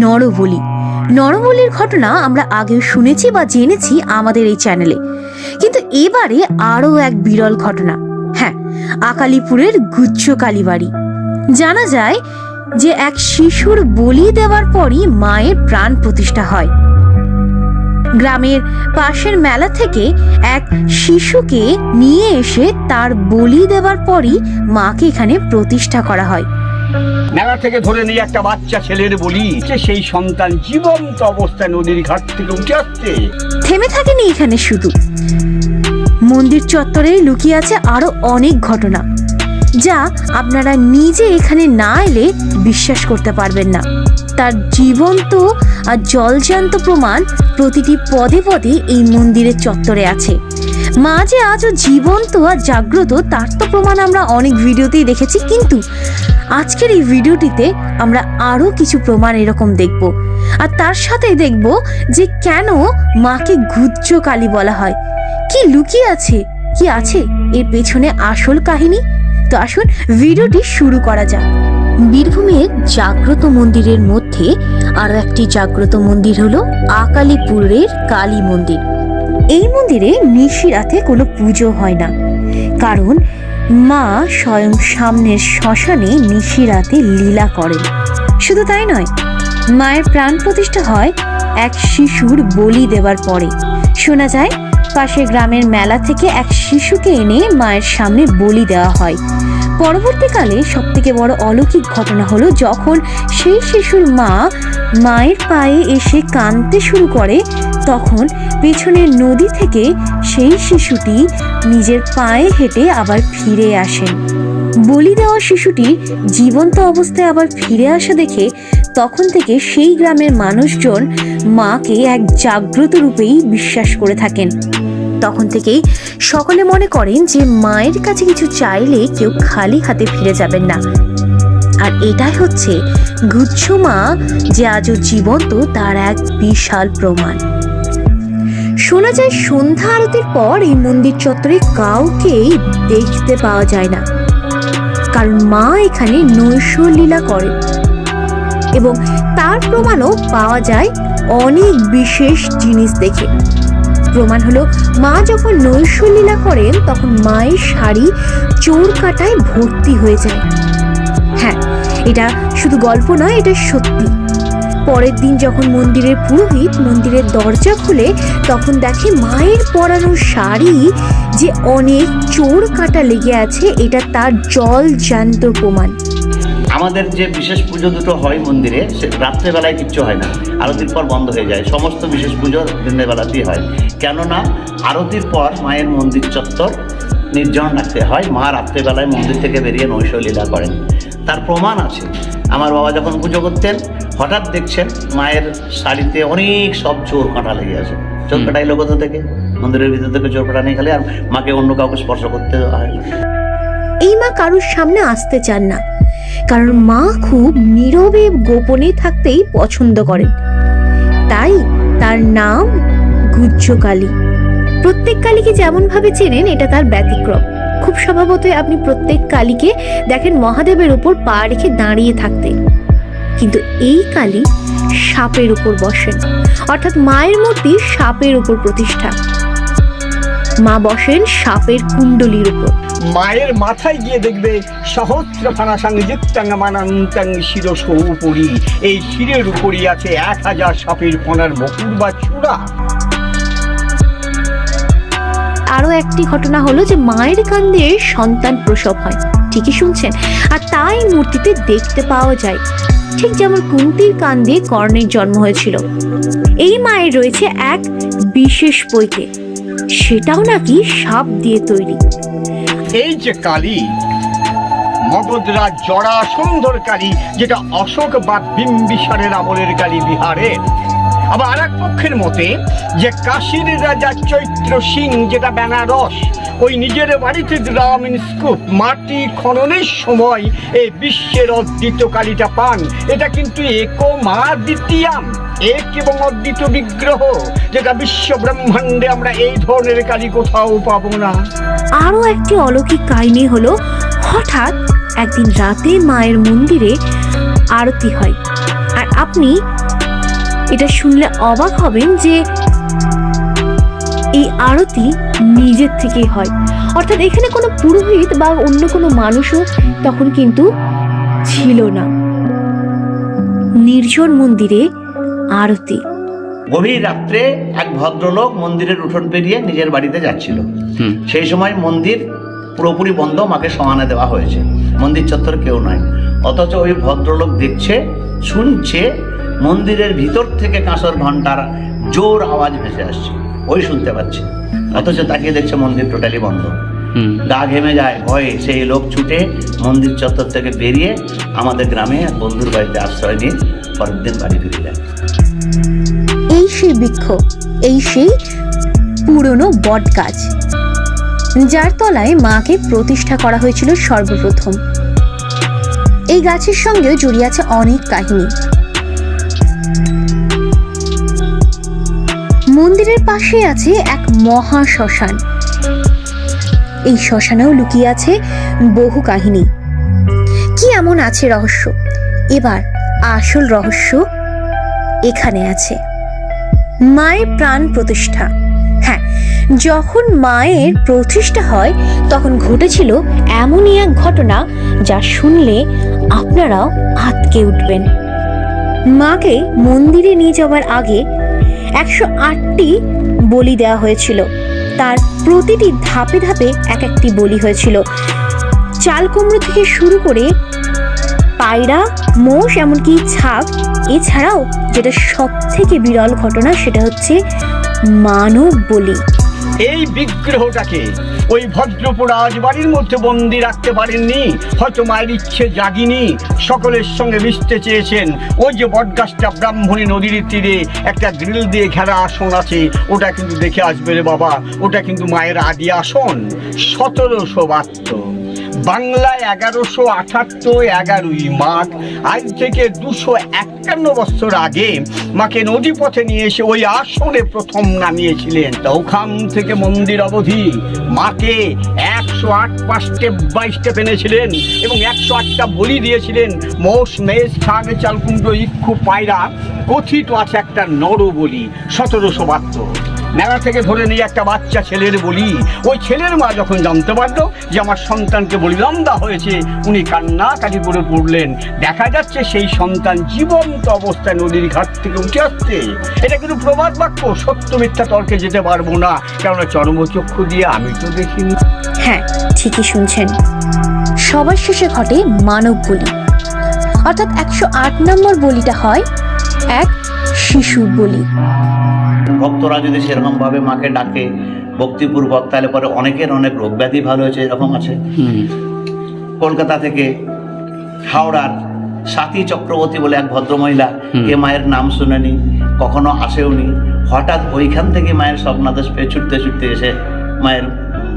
নরবলি। নরবলির ঘটনা আমরা আগেও শুনেছি বা জেনেছি আমাদের এই চ্যানেলে। কিন্তু এবারে আরও এক বিরল ঘটনা। হ্যাঁ আকালিপুরের গুচ্ছ কালীবাড়ি জানা যায় যে এক শিশুর বলি দেওয়ার পরই মায়ের প্রাণ প্রতিষ্ঠা হয়। গ্রামের পাশের মেলা থেকে এক শিশুকে নিয়ে এসে তার বলি দেওয়ার পরই মাকে এখানে প্রতিষ্ঠা করা হয়। মেলা থেকে ধরে নিয়ে একটা বাচ্চা ছেলের বলি যে সেই সন্তান জীবন্ত অবস্থায় নদীর ঘাট থেকে উঠে আসছে। থেমে থাকেনি এখানে শুধু। মন্দির চত্বরে লুকিয়ে আছে আরও অনেক ঘটনা, যা আপনারা নিজে এখানে না এলে বিশ্বাস করতে পারবেন না। তার জীবন্ত আর জলজান্ত প্রমাণ প্রতিটি পদে পদে এই মন্দিরের চত্বরে আছে। মা যে আজও জীবন্ত আর জাগ্রত, তার তো প্রমাণ আমরা অনেক ভিডিওতেই দেখেছি, কিন্তু আজকের এই ভিডিওটিতে আমরা আরও কিছু প্রমাণ এরকম দেখব। আর তার সাথে দেখব যে কেন মাকে গুজ্জ কালী বলা হয়। কি লুকিয়ে আছে? কি আছে? এর পেছনে আসল কাহিনী? তো আসুন ভিডিওটি শুরু করা যাক। বীরভূমের জাগ্রত মন্দিরের মধ্যে আরও একটি জাগ্রত মন্দির হলো আকালিপুরের কালী মন্দির। এই মন্দিরে নিশিরাতে কোনো পুজো হয় না। কারণ মা স্বয়ং সামনের শ্মশানে নিশিরাতে লীলা করেন। শুধু তাই নয়, মায়ের প্রাণ প্রতিষ্ঠা হয় এক শিশুর বলি দেওয়ার পরে। শোনা যায় পাশে গ্রামের মেলা থেকে এক শিশুকে এনে মায়ের সামনে বলি দেওয়া হয়। পরবর্তীকালে সব থেকে বড় অলৌকিক ঘটনা হলো যখন সেই শিশুর মা মায়ের পায়ে এসে কাঁদতে শুরু করে তখন পেছনের নদী থেকে সেই শিশুটি নিজের পায়ে হেঁটে আবার ফিরে আসেন বলি দেওয়া শিশুটি জীবন্ত অবস্থায় আবার ফিরে আসা দেখে তখন থেকে সেই গ্রামের মানুষজন মাকে এক জাগ্রত রূপেই বিশ্বাস করে থাকেন। তখন থেকেই সকলে মনে করেন যে মায়ের কাছে কিছু চাইলে কেউ খালি হাতে ফিরে যাবেন না। আর এটাই হচ্ছে গুচ্ছ মা যে আজও জীবন্ত তার এক বিশাল প্রমাণ। শোনা যায় সন্ধ্যা আরতির পর এই মন্দির চত্বরে কাউকেই দেখতে পাওয়া যায় না। কারণ মা এখানে নৈশলীলা করে এবং তার প্রমাণও পাওয়া যায় অনেক বিশেষ জিনিস দেখে। প্রমাণ হলো, মা যখন নৈশলীলা করেন, তখন মায়ের শাড়ি চোর কাটায় ভর্তি হয়ে যায়। হ্যাঁ এটা শুধু গল্প নয়, এটা সত্যি। পরের দিন যখন মন্দিরের পুরোহিত মন্দিরের দরজা খুলে, তখন দেখে মায়ের পরানো শাড়ি যে অনেক চোর কাটা লেগে আছে, এটা তার জল জ্যান্ত প্রমাণ। আমাদের যে বিশেষ পুজো দুটো হয় মন্দিরে, সে রাত্রেবেলায় কিচ্ছু হয় না। আরতির পর বন্ধ হয়ে যায়। সমস্ত বিশেষ পুজো দিনের বেলাতেই হয়। কেননা, আরতির পর মায়ের মন্দির চত্বর নির্জন রাখতে হয়। মা রাত্রেবেলায় মন্দির থেকে বেরিয়ে নৈশলীলা করেন। তার প্রমাণ আছে। আমার বাবা যখন পুজো করতেন হঠাৎ দেখছেন মায়ের শাড়িতে অনেক সব চোর কাঁটা লেগে আছে। চোর কাটা এলো কোথা থেকে মন্দিরের ভিতর থেকে চোর কাটা নেই খালি আর মাকে অন্য কাউকে স্পর্শ করতে হয় না। এই মা কারুর সামনে আসতে চান না। কারণ মা খুব নীরবে গোপনে থাকতেই পছন্দ করেন। তাই তার নাম গুজ্জ কালী প্রত্যেক কালীকে যেমন ভাবে চেনেন এটা তার ব্যতিক্রম। খুব স্বভাবতই আপনি প্রত্যেক কালীকে দেখেন মহাদেবের উপর পা রেখে দাঁড়িয়ে থাকতে। কিন্তু এই কালী সাপের উপর বসেন। অর্থাৎ মায়ের মূর্তি সাপের উপর প্রতিষ্ঠা। মা বসেন সাপের কুণ্ডলির উপর। মায়ের মাথায় গিয়ে দেখবে সহস্র ফানা এই শিরের উপরই আছে এক হাজার সাপের ফোনার বকুর বা চূড়া। আরও একটি ঘটনা হলো যে মায়ের কান্দে সন্তান প্রসব হয়। ঠিকই শুনছেন? আর তাই মূর্তিতে দেখতে পাওয়া যায়। ঠিক যেমন কুন্তির কান্দে কর্ণের জন্ম হয়েছিল। এই মায়ের রয়েছে এক বিশেষ পৈতে সেটাও নাকি সাপ দিয়ে তৈরি। এই যে কালী, মগধরা জড়া সুন্দর কালী যেটা অশোক বা বিম্বিসারের আমলের কালী বিহারের আবার আর এক পক্ষের মতে যে কাশীর রাজা চৈত্র সিং যেটা বেনারস, ওই নিজের বাড়িতে গ্রামীণ স্কুপ, মাটি খননের সময় এই বিশ্বের অদ্বিত কালীটা পান। এটা কিন্তু একো মা দ্বিতীয়াম এক এবং অদ্বিত বিগ্রহ, যেটা বিশ্ব ব্রহ্মাণ্ডে আমরা এই ধরনের কালী কোথাও পাবো না। আরও একটি অলৌকিক কাহিনী হলো, হঠাৎ একদিন রাতে মায়ের মন্দিরে আরতি হয়। আর আপনি এটা শুনলে অবাক হবেন যে এই আরতি নিজের থেকেই হয়। অর্থাৎ এখানে কোনো পুরোহিত বা অন্য কোনো মানুষও তখন কিন্তু ছিল না। নির্জন মন্দিরে আরতি। গভীর রাত্রে এক ভদ্রলোক মন্দিরের উঠোন পেরিয়ে নিজের বাড়িতে যাচ্ছিল। সেই সময় মন্দির পুরোপুরি বন্ধ মাকে সমানে দেওয়া হয়েছে। মন্দির চত্বর কেউ নয়। অথচ ওই ভদ্রলোক দেখছে শুনছে মন্দিরের ভিতর থেকে কাঁসর ঘণ্টার জোর আওয়াজ ভেসে আসছে। ওই শুনতে পাচ্ছে। অথচ তাকিয়ে দেখছে মন্দির টোটালি বন্ধ। গা ঘেমে যায় ভয়ে সেই লোক ছুটে মন্দির চত্বর থেকে বেরিয়ে আমাদের গ্রামে এক বন্ধুর বাড়িতে আশ্রয় নিয়ে পরের দিন বাড়ি ফিরে যায়। এই সেই বৃক্ষ এই সেই পুরনো বট গাছ যার তলায় মাকে প্রতিষ্ঠা করা হয়েছিল সর্বপ্রথম। এই গাছের সঙ্গে জড়িয়ে আছে অনেক কাহিনী। মন্দিরের পাশে আছে এক মহা শ্মশান। এই শ্মশানেও লুকিয়ে আছে বহু কাহিনী। কি এমন আছে রহস্য? এবার আসল রহস্য এখানে আছে। মায়ের প্রাণ প্রতিষ্ঠা। হ্যাঁ যখন মায়ের প্রতিষ্ঠা হয়, তখন ঘটেছিল এমনই এক ঘটনা যা শুনলে আপনারাও আতকে উঠবেন। মাকে মন্দিরে নিয়ে যাওয়ার আগে একশো আটটি বলি দেওয়া হয়েছিল। তার প্রতিটি ধাপে ধাপে এক একটি বলি হয়েছিল। চাল কুমড়ো থেকে শুরু করে পায়রা, মোষ, এমনকি ছাপ এছাড়াও যেটা সব থেকে বিরল ঘটনা সেটা হচ্ছে মানব বলি এই বিগ্রহটাকে ওই ভদ্রপুর বাড়ির মধ্যে বন্দি রাখতে পারেননি। হয়তো মায়ের ইচ্ছে জাগিনি। সকলের সঙ্গে মিশতে চেয়েছেন। ওই যে বটগাছটা ব্রাহ্মণী নদীর তীরে একটা গ্রিল দিয়ে ঘেরা আসন আছে, ওটা কিন্তু দেখে আসবে রে বাবা। ওটা কিন্তু মায়ের আদি আসন। সতেরোশো বাহাত্তর। বাংলায় এগারোশো আঠাত্তর এগারোই মাঘ, আজ থেকে দুশো একান্ন বছর আগে মাকে নদী পথে নিয়ে এসে ওই আসনে প্রথম নামিয়েছিলেন। ওখান থেকে মন্দির অবধি মাকে একশো আট পাঁচ স্টেপ বাই স্টেপ এনেছিলেন এবং একশো আটটা বলি দিয়েছিলেন মোষ মেষ ছাগ চালকুণ্ড ইক্ষু পায়রা, কথিত আছে একটা নর বলি সতেরোশো বাহাত্তর। মেলা থেকে ধরে নিয়ে একটা বাচ্চা ছেলের বলি। ওই ছেলের মা যখন জানতে পারল যে আমার সন্তানকে বলিদান দেওয়া হয়েছে, উনি কান্নাকাটি করে পড়লেন। দেখা যাচ্ছে সেই সন্তান জীবন্ত অবস্থায় নদীর ঘাট থেকে উঠে আসছে। এটা কিন্তু প্রবাদ বাক্য, সত্য মিথ্যা তর্কে যেতে পারব না। কেননা চর্মচক্ষু দিয়ে আমি তো দেখিনি। হ্যাঁ ঠিকই শুনছেন। সবার শেষে ঘটে মানব বলি। অর্থাৎ একশো আট নম্বর বলিটা হয়, এক শিশুর বলি। ভক্তরা যদি সেরকম ভাবে মাকে ডাকে ভক্তিপূর্বক তাহলে পরে অনেকের অনেক রোগ ব্যাধি ভালো হয়েছে এরকম আছে। কলকাতা থেকে হাওড়ার সাথী চক্রবর্তী বলে এক ভদ্রমহিলা এ মায়ের নাম শুনেনি কখনো আসেওনি। হঠাৎ ওইখান থেকে মায়ের স্বপ্নাদেশ পেয়ে ছুটতে ছুটতে এসে মায়ের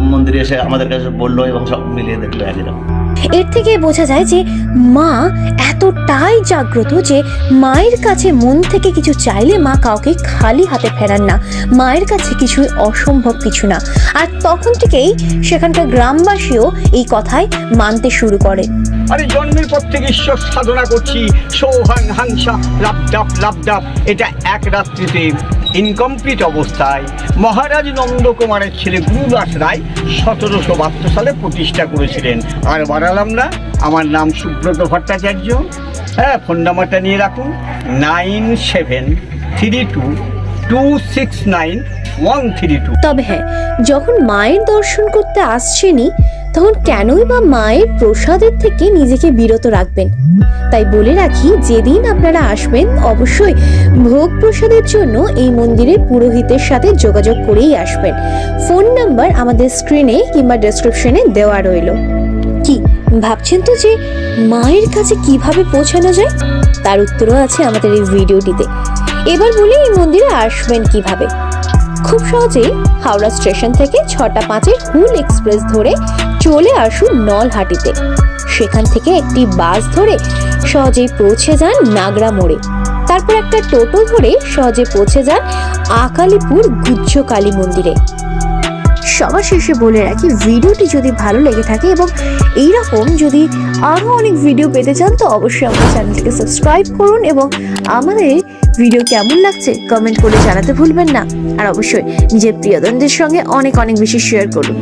মন্দিরে এসে আমাদের কাছে বলল এবং সব মিলিয়ে দেখল একইরকম এর থেকে বোঝা যায় যে মা এতটাই জাগ্রত যে মায়ের কাছে মন থেকে কিছু চাইলে মা কাউকে খালি হাতে ফেরান না। মায়ের কাছে কিছুই অসম্ভব কিছু না। আর তখন থেকেই সেখানকার গ্রামবাসীও এই কথায় মানতে শুরু করে। আরে জন্মের পর থেকে ঈশ্বর সাধনা করছি। সৌহাং হাংসা লাপডাপ লাপডাপ এটা এক রাত্রিতে ইনকমপ্লিট অবস্থায় মহারাজ নন্দকুমারের ছেলে গুরুদাস রায় সতেরোশো বাহাত্তর সালে প্রতিষ্ঠা করেছিলেন। আর বাড়ালাম না, আমার নাম সুব্রত ভট্টাচার্য। হ্যাঁ ফোন নাম্বারটা নিয়ে রাখুন। Nine seven three two two six nine one three two. তবে হ্যাঁ যখন মায়ের দর্শন করতে আসছেনই তখন কেনই বা মায়ের প্রসাদের থেকে নিজেকে বিরত রাখবেন? তাই বলে রাখি, যেদিন আপনারা আসবেন, অবশ্যই ভোগ প্রসাদের জন্য এই মন্দিরের পুরোহিতের সাথে যোগাযোগ করেই আসবেন। ফোন নাম্বার আমাদের স্ক্রিনে কিংবা ডেসক্রিপশনে দেওয়া রইল। কি, ভাবছেন তো যে মায়ের কাছে কীভাবে পৌঁছানো যায়? তার উত্তরও আছে আমাদের এই ভিডিওটিতে। এবার বলি এই মন্দিরে আসবেন কীভাবে? খুব সহজেই হাওড়া স্টেশন থেকে ছটা পাঁচের হুল এক্সপ্রেস ধরে চলে আসুন নলহাটিতে। সেখান থেকে একটি বাস ধরে সহজেই পৌঁছে যান নাগরা মোড়ে। তারপর একটা টোটো ধরে সহজে পৌঁছে যান আকালিপুর গুজ্জ কালী মন্দিরে। সবার শেষে বলে রাখি, ভিডিওটি যদি ভালো লেগে থাকে এবং এইরকম যদি আরও অনেক ভিডিও পেতে চান, তো অবশ্যই আমাদের চ্যানেলটিকে সাবস্ক্রাইব করুন এবং আমাদের ভিডিও কেমন লাগছে কমেন্ট করে জানাতে ভুলবেন না। আর অবশ্যই নিজের প্রিয়জনদের সঙ্গে অনেক অনেক বেশি শেয়ার করুন।